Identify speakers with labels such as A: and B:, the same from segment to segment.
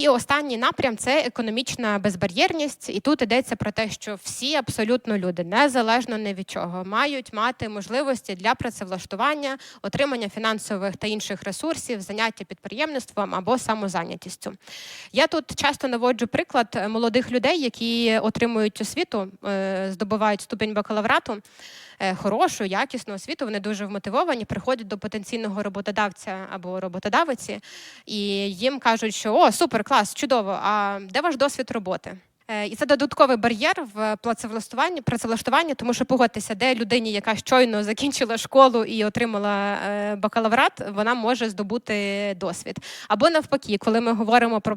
A: І останній напрям це економічна безбар'єрність. І тут йдеться про те, що всі абсолютно люди, незалежно ні від чого, мають мати можливості для працевлаштування, отримання фінансових та інших ресурсів, заняття підприємництвом або самозайнятістю. Я тут часто наводжу приклад е, молодих людей, які отримують освіту, е, здобувають ступінь бакалаврату. Е, Хорошу, якісну освіту, вони дуже вмотивовані, приходять до потенційного роботодавця або роботодавиці, і їм кажуть, що о, супер, клас, чудово. А де ваш досвід роботи? Е, І це додатковий бар'єр в працевлаштуванні, працевлаштуванні, тому що погодьтеся, де людині, яка щойно закінчила школу і отримала е, бакалаврат, вона може здобути досвід. Або навпаки, коли ми говоримо про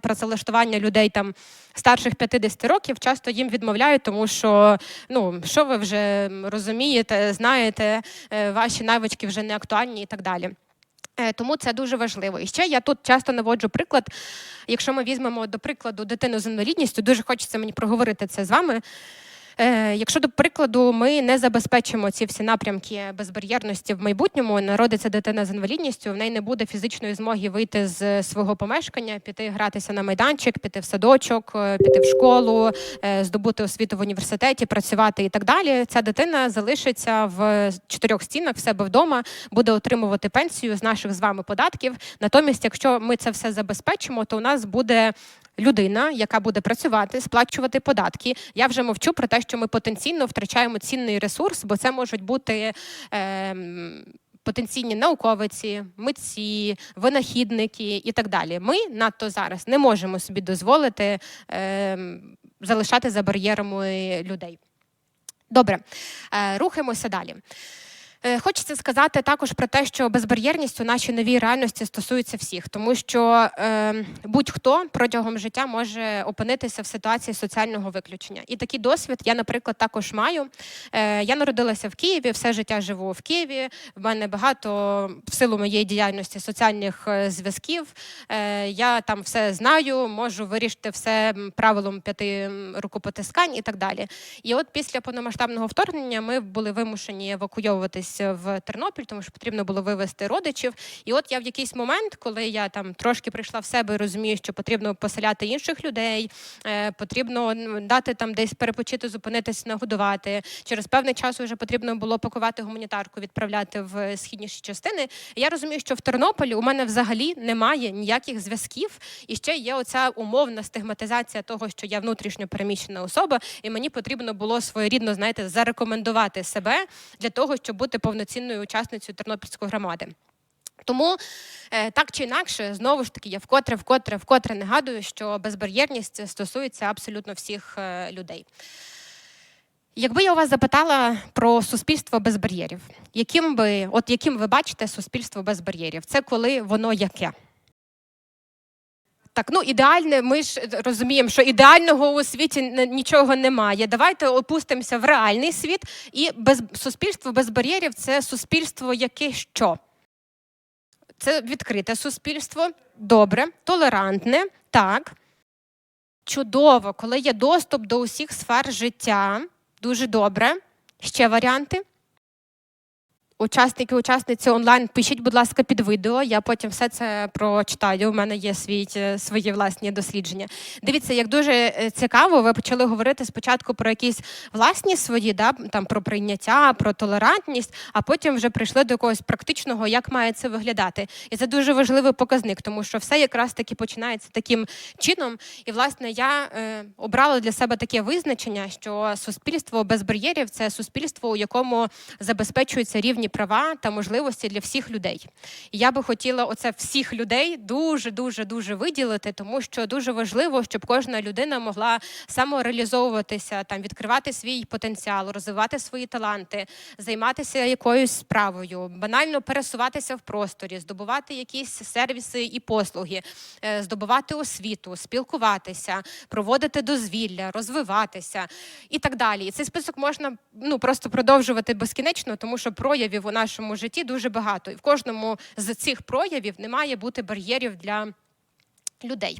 A: працевлаштування людей там старших 50 років, часто їм відмовляють, тому що ну що ви вже розумієте, знаєте, е, ваші навички вже не актуальні і так далі. Е, Тому це дуже важливо. І ще я тут часто наводжу приклад. Якщо ми візьмемо до прикладу дитину з інвалідністю, дуже хочеться мені проговорити це з вами. Е, Якщо до прикладу ми не забезпечимо ці всі напрямки безбар'єрності в майбутньому, народиться дитина з інвалідністю, в неї не буде фізичної змоги вийти з свого помешкання, піти гратися на майданчик, піти в садочок, е, піти в школу, е, здобути освіту в університеті, працювати і так далі. Ця дитина залишиться в чотирьох стінах в себе вдома, буде отримувати пенсію з наших з вами податків. Натомість, якщо ми це все забезпечимо, то у нас буде людина, яка буде працювати, сплачувати податки. Я вже мовчу про те, що ми потенційно втрачаємо цінний ресурс, бо це можуть бути. ем, Потенційні науковиці, митці, винахідники і так далі. Ми надто зараз не можемо собі дозволити ем, залишати за бар'єрами людей. Добре, е, рухаємося далі. Е, Хочеться сказати також про те, що безбар'єрність у нашій новій реальності стосується всіх, тому що е, будь-хто протягом життя може опинитися в ситуації соціального виключення. І такий досвід я, наприклад, також маю. Е, я народилася в Києві, все життя живу в Києві. В мене багато в силу моєї діяльності соціальних е, зв'язків. Е, я там все знаю, можу вирішити все правилом п'яти рукопотискань і так далі. І от після повномасштабного вторгнення ми були вимушені евакуйовуватись в Тернопіль, тому що потрібно було вивезти родичів. І от я в якийсь момент, коли я там трошки прийшла в себе, і розумію, що потрібно поселяти інших людей, е, потрібно дати там десь перепочити, зупинитися, нагодувати. Через певний час вже потрібно було пакувати гуманітарку, відправляти в східніші частини. Я розумію, що в Тернополі у мене взагалі немає ніяких зв'язків, і ще є оця умовна стигматизація того, що я внутрішньо переміщена особа, і мені потрібно було своєрідно, знаєте, зарекомендувати себе для того, щоб бути повноцінною учасницею тернопільської громади. Тому е, так чи інакше, знову ж таки, я вкотре, вкотре, вкотре нагадую, що безбар'єрність стосується абсолютно всіх е, людей. Якби я у вас запитала про суспільство без бар'єрів, яким би, от яким ви бачите суспільство без бар'єрів? Це коли воно яке? Так, ну ідеальне, ми ж розуміємо, що ідеального у світі нічого немає. Давайте опустимося в реальний світ, і без суспільство без бар'єрів це суспільство, яке що? Це відкрите суспільство, добре, толерантне, так. Чудово, коли є доступ до усіх сфер життя. Дуже добре. Ще варіанти. Учасники, учасниці онлайн, пишіть, будь ласка, під відео. Я потім все це прочитаю. У мене є свій, е, свої власні дослідження. Дивіться, як дуже е, цікаво, ви почали говорити спочатку про якісь власні свої, да, там про прийняття, про толерантність, а потім вже прийшли до якогось практичного, як має це виглядати. І це дуже важливий показник, тому що все якраз таки починається таким чином. І власне я е, обрала для себе таке визначення, що суспільство без бар'єрів це суспільство, у якому забезпечуються рівні права та можливості для всіх людей. І я би хотіла оце всіх людей дуже дуже дуже виділити, тому що дуже важливо, щоб кожна людина могла самореалізовуватися, там відкривати свій потенціал, розвивати свої таланти, займатися якоюсь справою, банально пересуватися в просторі, здобувати якісь сервіси і послуги, е, здобувати освіту, спілкуватися, проводити дозвілля, розвиватися і так далі. І цей список можна ну просто продовжувати безкінечно, тому що проявів у нашому житті дуже багато. І в кожному з цих проявів не має бути бар'єрів для людей.